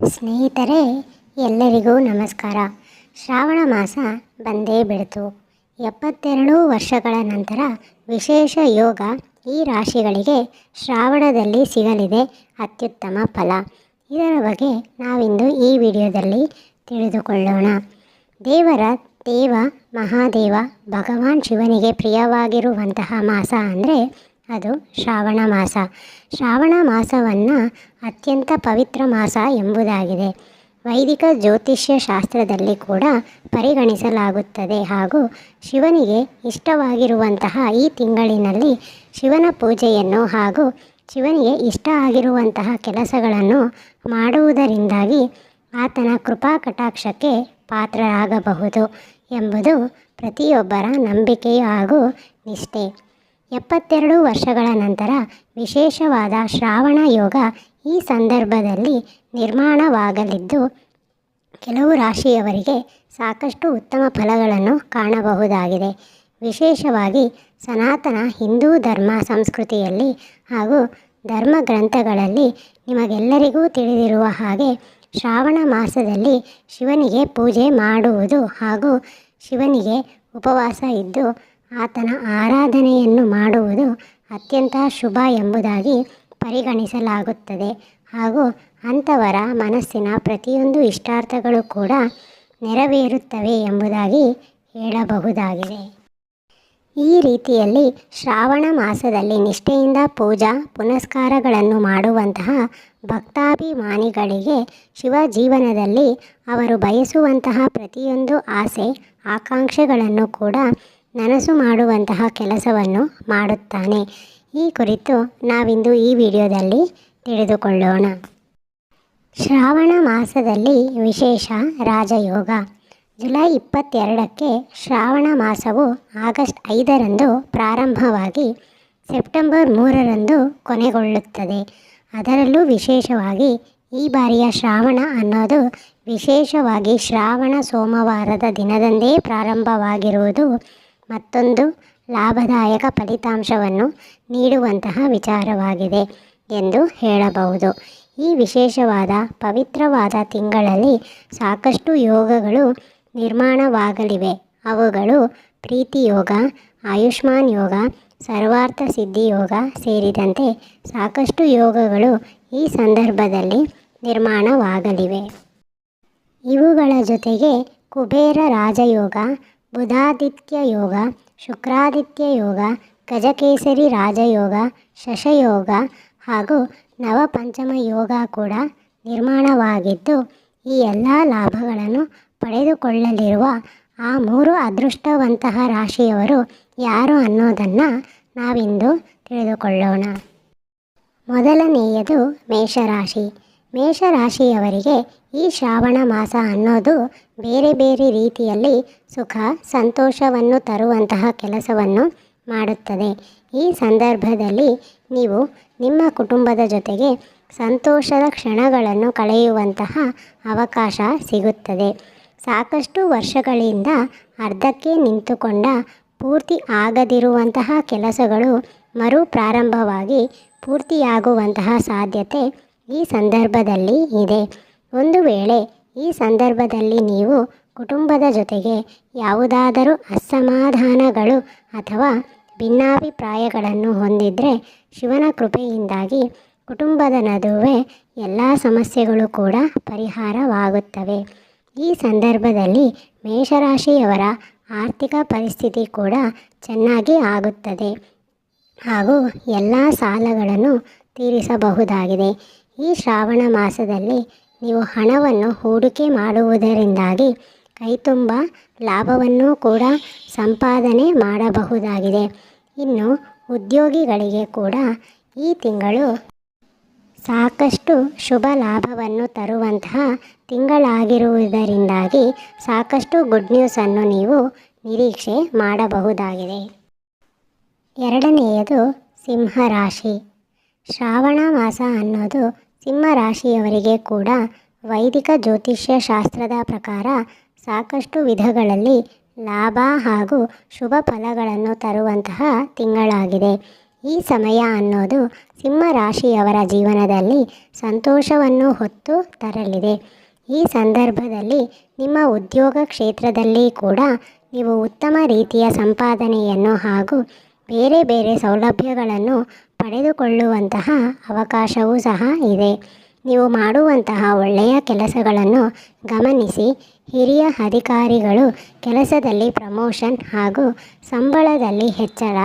ಸ್ನೇಹಿತರೆ, ಎಲ್ಲರಿಗೂ ನಮಸ್ಕಾರ. ಶ್ರಾವಣ ಮಾಸ ಬಂದೇ ಬಿಡ್ತು. ಎಪ್ಪತ್ತೆರಡು ವರ್ಷಗಳ ನಂತರ ವಿಶೇಷ ಯೋಗ ಈ ರಾಶಿಗಳಿಗೆ ಶ್ರಾವಣದಲ್ಲಿ ಸಿಗಲಿದೆ ಅತ್ಯುತ್ತಮ ಫಲ. ಇದರ ಬಗ್ಗೆ ನಾವಿಂದು ಈ ವಿಡಿಯೋದಲ್ಲಿ ತಿಳಿದುಕೊಳ್ಳೋಣ. ದೇವರ ದೇವ, ಮಹಾದೇವ, ಭಗವಾನ್ ಶಿವನಿಗೆ ಪ್ರಿಯವಾಗಿರುವಂತಹ ಮಾಸ ಅಂದರೆ ಅದು ಶ್ರಾವಣ ಮಾಸ. ಶ್ರಾವಣ ಮಾಸವನ್ನು ಅತ್ಯಂತ ಪವಿತ್ರ ಮಾಸ ಎಂಬುದಾಗಿದೆ. ವೈದಿಕ ಜ್ಯೋತಿಷ್ಯ ಶಾಸ್ತ್ರದಲ್ಲಿ ಕೂಡ ಪರಿಗಣಿಸಲಾಗುತ್ತದೆ ಹಾಗೂ ಶಿವನಿಗೆ ಇಷ್ಟವಾಗಿರುವಂತಹ ಈ ತಿಂಗಳಿನಲ್ಲಿ ಶಿವನ ಪೂಜೆಯನ್ನು ಹಾಗೂ ಶಿವನಿಗೆ ಇಷ್ಟ ಆಗಿರುವಂತಹ ಕೆಲಸಗಳನ್ನು ಮಾಡುವುದರಿಂದಾಗಿ ಆತನ ಕೃಪಾ ಕಟಾಕ್ಷಕ್ಕೆ ಪಾತ್ರರಾಗಬಹುದು ಎಂಬುದು ಪ್ರತಿಯೊಬ್ಬರ ನಂಬಿಕೆಯೂ ಹಾಗೂ ನಿಷ್ಠೆ. ಎಪ್ಪತ್ತೆರಡು ವರ್ಷಗಳ ನಂತರ ವಿಶೇಷವಾದ ಶ್ರಾವಣ ಯೋಗ ಈ ಸಂದರ್ಭದಲ್ಲಿ ನಿರ್ಮಾಣವಾಗಲಿದ್ದು, ಕೆಲವು ರಾಶಿಯವರಿಗೆ ಸಾಕಷ್ಟು ಉತ್ತಮ ಫಲಗಳನ್ನು ಕಾಣಬಹುದಾಗಿದೆ. ವಿಶೇಷವಾಗಿ ಸನಾತನ ಹಿಂದೂ ಧರ್ಮ ಸಂಸ್ಕೃತಿಯಲ್ಲಿ ಹಾಗೂ ಧರ್ಮ ಗ್ರಂಥಗಳಲ್ಲಿ ನಿಮಗೆಲ್ಲರಿಗೂ ತಿಳಿದಿರುವ ಹಾಗೆ ಶ್ರಾವಣ ಮಾಸದಲ್ಲಿ ಶಿವನಿಗೆ ಪೂಜೆ ಮಾಡುವುದು ಹಾಗೂ ಶಿವನಿಗೆ ಉಪವಾಸ ಇದ್ದು ಆತನ ಆರಾಧನೆಯನ್ನು ಮಾಡುವುದು ಅತ್ಯಂತ ಶುಭ ಎಂಬುದಾಗಿ ಪರಿಗಣಿಸಲಾಗುತ್ತದೆ. ಹಾಗೂ ಅಂಥವರ ಮನಸ್ಸಿನ ಪ್ರತಿಯೊಂದು ಇಷ್ಟಾರ್ಥಗಳು ಕೂಡ ನೆರವೇರುತ್ತವೆ ಎಂಬುದಾಗಿ ಹೇಳಬಹುದಾಗಿದೆ. ಈ ರೀತಿಯಲ್ಲಿ ಶ್ರಾವಣ ಮಾಸದಲ್ಲಿ ನಿಷ್ಠೆಯಿಂದ ಪೂಜಾ, ಪುನಸ್ಕಾರಗಳನ್ನು ಮಾಡುವಂತಹ ಭಕ್ತಾಭಿಮಾನಿಗಳಿಗೆ ಶಿವ ಜೀವನದಲ್ಲಿ ಅವರು ಬಯಸುವಂತಹ ಪ್ರತಿಯೊಂದು ಆಸೆ, ಆಕಾಂಕ್ಷೆಗಳನ್ನು ಕೂಡ ನನಸು ಮಾಡುವಂತಹ ಕೆಲಸವನ್ನು ಮಾಡುತ್ತಾನೆ. ಈ ಕುರಿತು ನಾವಿಂದು ಈ ವಿಡಿಯೋದಲ್ಲಿ ತಿಳಿದುಕೊಳ್ಳೋಣ. ಶ್ರಾವಣ ಮಾಸದಲ್ಲಿ ವಿಶೇಷ ರಾಜಯೋಗ. ಜುಲೈ ಇಪ್ಪತ್ತೆರಡಕ್ಕೆ ಶ್ರಾವಣ ಮಾಸವು ಆಗಸ್ಟ್ ಐದರಂದು ಪ್ರಾರಂಭವಾಗಿ ಸೆಪ್ಟೆಂಬರ್ ಮೂರರಂದು ಕೊನೆಗೊಳ್ಳುತ್ತದೆ. ಅದರಲ್ಲೂ ವಿಶೇಷವಾಗಿ ಈ ಬಾರಿಯ ಶ್ರಾವಣ ಅನ್ನೋದು ವಿಶೇಷವಾಗಿ ಶ್ರಾವಣ ಸೋಮವಾರದ ದಿನದಂದೇ ಪ್ರಾರಂಭವಾಗಿರುವುದು ಮತ್ತೊಂದು ಲಾಭದಾಯಕ ಫಲಿತಾಂಶವನ್ನು ನೀಡುವಂತಹ ವಿಚಾರವಾಗಿದೆ ಎಂದು ಹೇಳಬಹುದು. ಈ ವಿಶೇಷವಾದ ಪವಿತ್ರವಾದ ತಿಂಗಳಲ್ಲಿ ಸಾಕಷ್ಟು ಯೋಗಗಳು ನಿರ್ಮಾಣವಾಗಲಿವೆ. ಅವುಗಳು ಪ್ರೀತಿ ಯೋಗ, ಆಯುಷ್ಮಾನ್ ಯೋಗ, ಸರ್ವಾರ್ಥ ಸಿದ್ಧಿ ಯೋಗ ಸೇರಿದಂತೆ ಸಾಕಷ್ಟು ಯೋಗಗಳು ಈ ಸಂದರ್ಭದಲ್ಲಿ ನಿರ್ಮಾಣವಾಗಲಿವೆ. ಇವುಗಳ ಜೊತೆಗೆ ಕುಬೇರ ರಾಜಯೋಗ ಬುಧಾದಿತ್ಯ ಯೋಗ, ಶುಕ್ರಾದಿತ್ಯ ಯೋಗ, ಗಜಕೇಸರಿ ರಾಜಯೋಗ, ಶಶಯೋಗ ಹಾಗೂ ನವಪಂಚಮ ಯೋಗ ಕೂಡ ನಿರ್ಮಾಣವಾಗಿದ್ದು, ಈ ಎಲ್ಲ ಲಾಭಗಳನ್ನು ಪಡೆದುಕೊಳ್ಳಲಿರುವ ಆ ಮೂರು ಅದೃಷ್ಟವಂತಹ ರಾಶಿಯವರು ಯಾರು ಅನ್ನೋದನ್ನು ನಾವಿಂದು ತಿಳಿದುಕೊಳ್ಳೋಣ. ಮೊದಲನೆಯದು ಮೇಷರಾಶಿ. ಮೇಷರಾಶಿಯವರಿಗೆ ಈ ಶ್ರಾವಣ ಮಾಸ ಅನ್ನೋದು ಬೇರೆ ಬೇರೆ ರೀತಿಯಲ್ಲಿ ಸುಖ, ಸಂತೋಷವನ್ನು ತರುವಂತಹ ಕೆಲಸವನ್ನು ಮಾಡುತ್ತದೆ. ಈ ಸಂದರ್ಭದಲ್ಲಿ ನೀವು ನಿಮ್ಮ ಕುಟುಂಬದ ಜೊತೆಗೆ ಸಂತೋಷದ ಕ್ಷಣಗಳನ್ನು ಕಳೆಯುವಂತಹ ಅವಕಾಶ ಸಿಗುತ್ತದೆ. ಸಾಕಷ್ಟು ವರ್ಷಗಳಿಂದ ಅರ್ಧಕ್ಕೆ ನಿಂತುಕೊಂಡ ಪೂರ್ತಿ ಆಗದಿರುವಂತಹ ಕೆಲಸಗಳು ಮರು ಪ್ರಾರಂಭವಾಗಿ ಪೂರ್ತಿಯಾಗುವಂತಹ ಸಾಧ್ಯತೆ ಈ ಸಂದರ್ಭದಲ್ಲಿ ಇದೆ. ಒಂದು ವೇಳೆ ಈ ಸಂದರ್ಭದಲ್ಲಿ ನೀವು ಕುಟುಂಬದ ಜೊತೆಗೆ ಯಾವುದಾದರೂ ಅಸಮಾಧಾನಗಳು ಅಥವಾ ಭಿನ್ನಾಭಿಪ್ರಾಯಗಳನ್ನು ಹೊಂದಿದರೆ ಶಿವನ ಕೃಪೆಯಿಂದಾಗಿ ಕುಟುಂಬದ ನಡುವೆ ಎಲ್ಲ ಸಮಸ್ಯೆಗಳು ಕೂಡ ಪರಿಹಾರವಾಗುತ್ತವೆ. ಈ ಸಂದರ್ಭದಲ್ಲಿ ಮೇಷರಾಶಿಯವರ ಆರ್ಥಿಕ ಪರಿಸ್ಥಿತಿ ಕೂಡ ಚೆನ್ನಾಗಿ ಆಗುತ್ತದೆ. ಹಾಗೂ ಎಲ್ಲ ಸಾಲಗಳನ್ನು ತೀರಿಸಬಹುದಾಗಿದೆ. ಈ ಶ್ರಾವಣ ಮಾಸದಲ್ಲಿ ನೀವು ಹಣವನ್ನು ಹೂಡಿಕೆ ಮಾಡುವುದರಿಂದಾಗಿ ಕೈತುಂಬ ಲಾಭವನ್ನು ಕೂಡ ಸಂಪಾದನೆ ಮಾಡಬಹುದಾಗಿದೆ. ಇನ್ನು ಉದ್ಯೋಗಿಗಳಿಗೆ ಕೂಡ ಈ ತಿಂಗಳು ಸಾಕಷ್ಟು ಶುಭ ಲಾಭವನ್ನು ತರುವಂತಹ ತಿಂಗಳಾಗಿರುವುದರಿಂದಾಗಿ ಸಾಕಷ್ಟು ಗುಡ್ ನ್ಯೂಸನ್ನು ನೀವು ನಿರೀಕ್ಷೆ ಮಾಡಬಹುದಾಗಿದೆ. ಎರಡನೆಯದು ಸಿಂಹರಾಶಿ ಶ್ರಾವಣ ಮಾಸ ಅನ್ನೋದು ಸಿಂಹರಾಶಿಯವರಿಗೆ ಕೂಡ ವೈದಿಕ ಜ್ಯೋತಿಷ್ಯ ಶಾಸ್ತ್ರದ ಪ್ರಕಾರ ಸಾಕಷ್ಟು ವಿಧಗಳಲ್ಲಿ ಲಾಭ ಹಾಗೂ ಶುಭ ಫಲಗಳನ್ನು ತರುವಂತಹ ತಿಂಗಳಾಗಿದೆ. ಈ ಸಮಯ ಅನ್ನೋದು ಸಿಂಹ ರಾಶಿಯವರ ಜೀವನದಲ್ಲಿ ಸಂತೋಷವನ್ನು ಹೊತ್ತು ತರಲಿದೆ. ಈ ಸಂದರ್ಭದಲ್ಲಿ ನಿಮ್ಮ ಉದ್ಯೋಗ ಕ್ಷೇತ್ರದಲ್ಲಿ ಕೂಡ ನೀವು ಉತ್ತಮ ರೀತಿಯ ಸಂಪಾದನೆಯನ್ನು ಹಾಗೂ ಬೇರೆ ಬೇರೆ ಸೌಲಭ್ಯಗಳನ್ನು ಪಡೆದುಕೊಳ್ಳುವಂತಹ ಅವಕಾಶವೂ ಸಹ ಇದೆ. ನೀವು ಮಾಡುವಂತಹ ಒಳ್ಳೆಯ ಕೆಲಸಗಳನ್ನು ಗಮನಿಸಿ. ಹಿರಿಯ ಅಧಿಕಾರಿಗಳು ಕೆಲಸದಲ್ಲಿ ಪ್ರಮೋಷನ್ ಹಾಗೂ ಸಂಬಳದಲ್ಲಿ ಹೆಚ್ಚಳ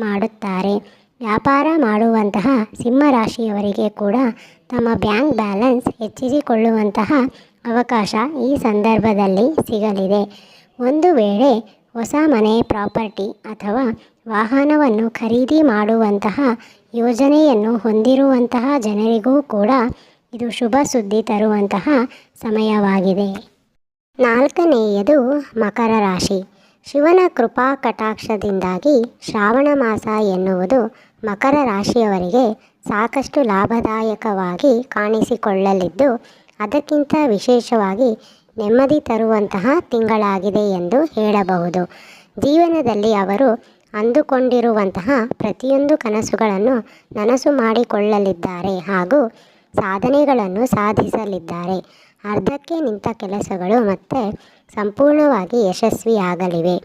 ಮಾಡುತ್ತಾರೆ. ವ್ಯಾಪಾರ ಮಾಡುವಂತಹ ಸಿಂಹರಾಶಿಯವರಿಗೆ ಕೂಡ ತಮ್ಮ ಬ್ಯಾಂಕ್ ಬ್ಯಾಲೆನ್ಸ್ ಹೆಚ್ಚಿಸಿಕೊಳ್ಳುವಂತಹ ಅವಕಾಶ ಈ ಸಂದರ್ಭದಲ್ಲಿ ಸಿಗಲಿದೆ. ಒಂದು ವೇಳೆ ಹೊಸ ಮನೆ ಪ್ರಾಪರ್ಟಿ ಅಥವಾ ವಾಹನವನ್ನು ಖರೀದಿ ಮಾಡುವಂತಹ ಯೋಜನೆಯನ್ನು ಹೊಂದಿರುವಂತಹ ಜನರಿಗೂ ಕೂಡ ಇದು ಶುಭ ಸುದ್ದಿ ತರುವಂತಹ ಸಮಯವಾಗಿದೆ. ನಾಲ್ಕನೆಯದು ಮಕರ ರಾಶಿ. ಶಿವನ ಕೃಪಾ ಕಟಾಕ್ಷದಿಂದಾಗಿ ಶ್ರಾವಣ ಮಾಸ ಎನ್ನುವುದು ಮಕರ ರಾಶಿಯವರಿಗೆ ಸಾಕಷ್ಟು ಲಾಭದಾಯಕವಾಗಿ ಕಾಣಿಸಿಕೊಳ್ಳಲಿದ್ದು, ಅದಕ್ಕಿಂತ ವಿಶೇಷವಾಗಿ ನೆಮ್ಮದಿ ತರುವಂತಹ ತಿಂಗಳಾಗಿದೆ ಎಂದು ಹೇಳಬಹುದು. ಜೀವನದಲ್ಲಿ ಅವರು ಅಂದುಕೊಂಡಿರುವಂತಹ ಪ್ರತಿಯೊಂದು ಕನಸುಗಳನ್ನು ನನಸು ಮಾಡಿಕೊಳ್ಳಲಿದ್ದಾರೆ ಹಾಗೂ ಸಾಧನೆಗಳನ್ನು ಸಾಧಿಸಲಿದ್ದಾರೆ. ಅರ್ಧಕ್ಕೆ ನಿಂತ ಕೆಲಸಗಳು ಮತ್ತೆ ಸಂಪೂರ್ಣವಾಗಿ ಯಶಸ್ವಿಯಾಗಲಿವೆ.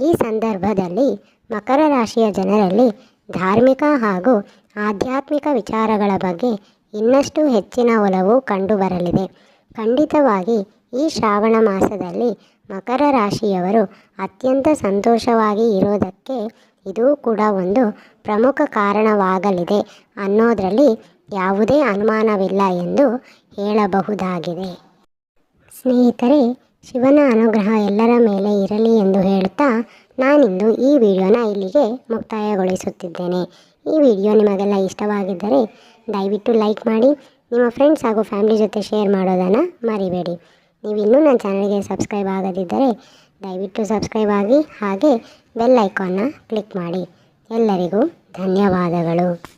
ಈ ಸಂದರ್ಭದಲ್ಲಿ ಮಕರ ರಾಶಿಯ ಜನರಲ್ಲಿ ಧಾರ್ಮಿಕ ಹಾಗೂ ಆಧ್ಯಾತ್ಮಿಕ ವಿಚಾರಗಳ ಬಗ್ಗೆ ಇನ್ನಷ್ಟು ಹೆಚ್ಚಿನ ಒಲವು ಕಂಡುಬರಲಿದೆ. ಖಂಡಿತವಾಗಿ ಈ ಶ್ರಾವಣ ಮಾಸದಲ್ಲಿ ಮಕರ ರಾಶಿಯವರು ಅತ್ಯಂತ ಸಂತೋಷವಾಗಿ ಇರೋದಕ್ಕೆ ಇದು ಕೂಡ ಒಂದು ಪ್ರಮುಖ ಕಾರಣವಾಗಲಿದೆ ಅನ್ನೋದರಲ್ಲಿ ಯಾವುದೇ ಅನುಮಾನವಿಲ್ಲ ಎಂದು ಹೇಳಬಹುದಾಗಿದೆ. ಸ್ನೇಹಿತರೆ, ಶಿವನ ಅನುಗ್ರಹ ಎಲ್ಲರ ಮೇಲೆ ಇರಲಿ ಎಂದು ಹೇಳುತ್ತಾ ನಾನಿಂದು ಈ ವಿಡಿಯೋನ ಇಲ್ಲಿಗೆ ಮುಕ್ತಾಯಗೊಳಿಸುತ್ತಿದ್ದೇನೆ. ಈ ವಿಡಿಯೋ ನಿಮಗೆಲ್ಲ ಇಷ್ಟವಾಗಿದ್ದರೆ ದಯವಿಟ್ಟು ಲೈಕ್ ಮಾಡಿ, ನಿಮ್ಮ ಫ್ರೆಂಡ್ಸ್ ಹಾಗೂ ಫ್ಯಾಮಿಲಿ ಜೊತೆ ಶೇರ್ ಮಾಡೋದನ್ನು ಮರಿಬೇಡಿ. ನೀವು ಇನ್ನೂ ನನ್ನ ಚಾನಲ್ಗೆ ಸಬ್ಸ್ಕ್ರೈಬ್ ಆಗದಿದ್ದರೆ ದಯವಿಟ್ಟು ಸಬ್ಸ್ಕ್ರೈಬ್ ಆಗಿ ಹಾಗೆ ಬೆಲ್ ಐಕಾನ್ನ ಕ್ಲಿಕ್ ಮಾಡಿ. ಎಲ್ಲರಿಗೂ ಧನ್ಯವಾದಗಳು.